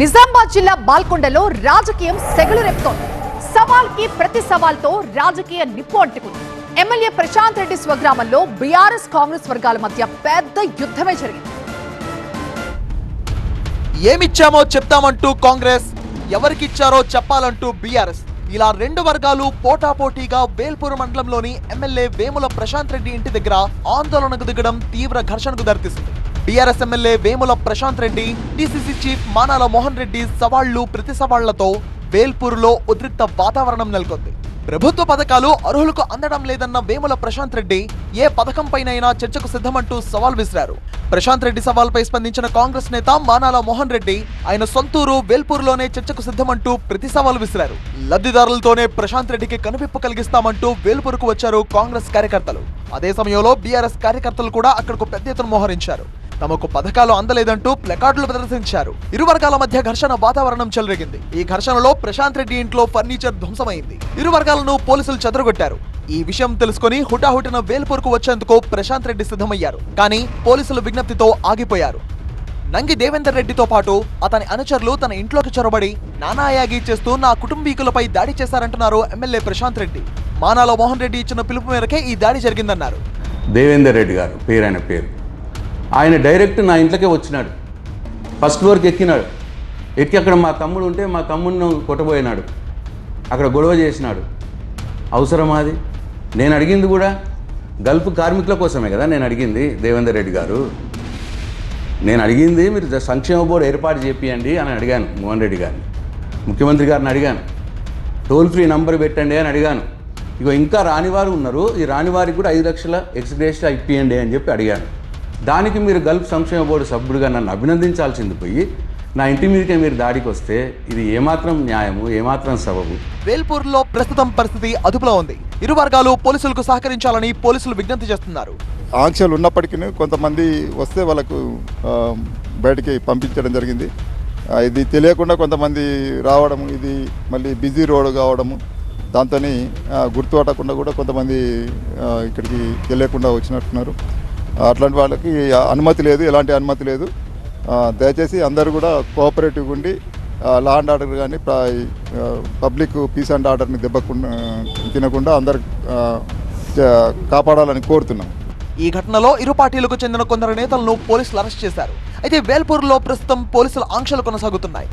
నిజామాబాద్ జిల్లా బాల్కొండలో రాజకీయం సెగలు రేపుతోంది. సవాల్కి ప్రతి సవాల్తో రాజకీయ నిప్పు అంటుకుంది. ఎమ్మెల్యే ప్రశాంత్ రెడ్డి స్వగ్రామంలో బీఆర్ఎస్ కాంగ్రెస్ వర్గాల మధ్య పెద్ద యుద్ధమే జరిగింది. ఏమిచ్చామో చెప్తామంటూ కాంగ్రెస్ ఎవరికిచ్చారో చెప్పాలంటూ బీఆర్ఎస్. ఇలా రెండు వర్గాలు పోటాపోటీగా వేల్పూర్ మండలంలోని ఎమ్మెల్యే వేముల ప్రశాంత్ రెడ్డి ఇంటి దగ్గర ఆందోళనకు దిగడం తీవ్ర ఘర్షణకు దారితీసింది. BRS MLA Vemula Prashanth Reddy TCC chief Manala Mohan Reddy సవాళ్ళు ప్రతి సవాళ్ళతో వేల్పూర్లో ఉద్రిక్త వాతావరణం నెలకొంది. ప్రభుత్వ పథకాలు అర్హులకు అందడం లేదన్న వేముల ప్రశాంత్ రెడ్డి ఏ పథకం పైనైనా చర్చకు సిద్ధమంటూ సవాల్ విసిరారు. ప్రశాంత్ రెడ్డి సవాల్పై స్పందించిన కాంగ్రెస్ నేత మానాల మోహన్ రెడ్డి ఆయన సొంతూరు వేల్పూర్లోనే చర్చకు సిద్ధమంటూ ప్రతి సవాల్ విసిరారు. లబ్ధిదారులతోనే ప్రశాంత్ రెడ్డికి కనువిప్పు కలిగిస్తామంటూ వేల్పూర్కు వచ్చారు కాంగ్రెస్ కార్యకర్తలు. అదే సమయంలో బీఆర్ఎస్ కార్యకర్తలు కూడా అక్కడకు పెద్ద ఎత్తున మోహరించారు. తమకు పథకాలు అందలేదంటూ ప్లకార్డులు ప్రదర్శించారు. ఇరు వర్గాల మధ్య ఘర్షణ వాతావరణం చెలరేగింది. ఈ ఘర్షణలో ప్రశాంత్ రెడ్డి ఇంట్లో ఫర్నిచర్ ధ్వంసమైంది. ఇరు వర్గాలను పోలీసులు చెదరగొట్టారు. ఈ విషయం తెలుసుకుని హుటాహుటిన వేల్పూర్కు వచ్చేందుకు ప్రశాంత్ రెడ్డి సిద్ధమయ్యారు. కానీ పోలీసుల విజ్ఞప్తితో ఆగిపోయారు. నంగి దేవేందర్ రెడ్డితో పాటు అతని అనుచరులు తన ఇంట్లోకి చొరబడి నానాయాగి చేస్తూ నా కుటుంబీకులపై దాడి చేశారంటున్నారు ఎమ్మెల్యే ప్రశాంత్ రెడ్డి. మానాల మోహన్ రెడ్డి ఇచ్చిన పిలుపు మేరకే ఈ దాడి జరిగిందన్నారు. దేవేందర్ రెడ్డి గారు పేరు పేరు. ఆయన డైరెక్ట్ నా ఇంట్లోకే వచ్చినాడు. ఫస్ట్ ఫ్లోర్కి ఎక్కినాడు. ఎక్కి అక్కడ మా తమ్ముడు ఉంటే మా తమ్ముడిని కొట్టబోయినాడు. అక్కడ గొడవ చేసినాడు. అవసరమా అది? నేను అడిగింది కూడా గల్ఫ్ కార్మికుల కోసమే కదా నేను అడిగింది దేవేందర్ రెడ్డి గారు. నేను అడిగింది మీరు సంక్షేమ బోర్డు ఏర్పాటు చేపియండి అని అడిగాను మోహన్ రెడ్డి గారిని. ముఖ్యమంత్రి గారిని అడిగాను. టోల్ ఫ్రీ నంబర్ పెట్టండి అని అడిగాను. ఇగో ఇంకా రానివారు ఉన్నారు. ఈ రానివారికి కూడా ఐదు లక్షల ఎక్స్గ్రేషన్ ఇప్పియండి అని చెప్పి అడిగాను. దానికి మీరు గల్ఫ్ సంక్షేమ బోర్డు సభ్యుడిగా నన్ను అభినందించాల్సింది పోయి నా ఇంటి మీదకే మీరు దాడికి వస్తే ఇది ఏమాత్రం న్యాయము ఏమాత్రం సబబు? వేల్పూర్లో ప్రస్తుతం పరిస్థితి అదుపులో ఉంది. ఇరు వర్గాలు పోలీసులకు సహకరించాలని పోలీసులు విజ్ఞప్తి చేస్తున్నారు. ఆంక్షలు ఉన్నప్పటికీ కొంతమంది వస్తే వాళ్ళకు బయటికి పంపించడం జరిగింది. ఇది తెలియకుండా కొంతమంది రావడం ఇది మళ్ళీ బిజీ రోడ్ కావడము దాంతో గుర్తుపట్టకుండా కూడా కొంతమంది ఇక్కడికి తెలియకుండా వచ్చినట్టున్నారు. అట్లాంటి వాళ్ళకి అనుమతి లేదు ఎలాంటి అనుమతి లేదు. దయచేసి అందరూ కూడా కోఆపరేటివ్గా ఉండి లా అండ్ ఆర్డర్ కానీ పబ్లిక్ పీస్ అండ్ ఆర్డర్ని దెబ్బకుండా తినకుండా అందరు కాపాడాలని కోరుతున్నాం. ఈ ఘటనలో ఇరు పార్టీలకు చెందిన కొందరు నేతలను పోలీసులు అరెస్ట్ చేశారు. అయితే వేల్పూర్లో ప్రస్తుతం పోలీసుల ఆంక్షలు కొనసాగుతున్నాయి.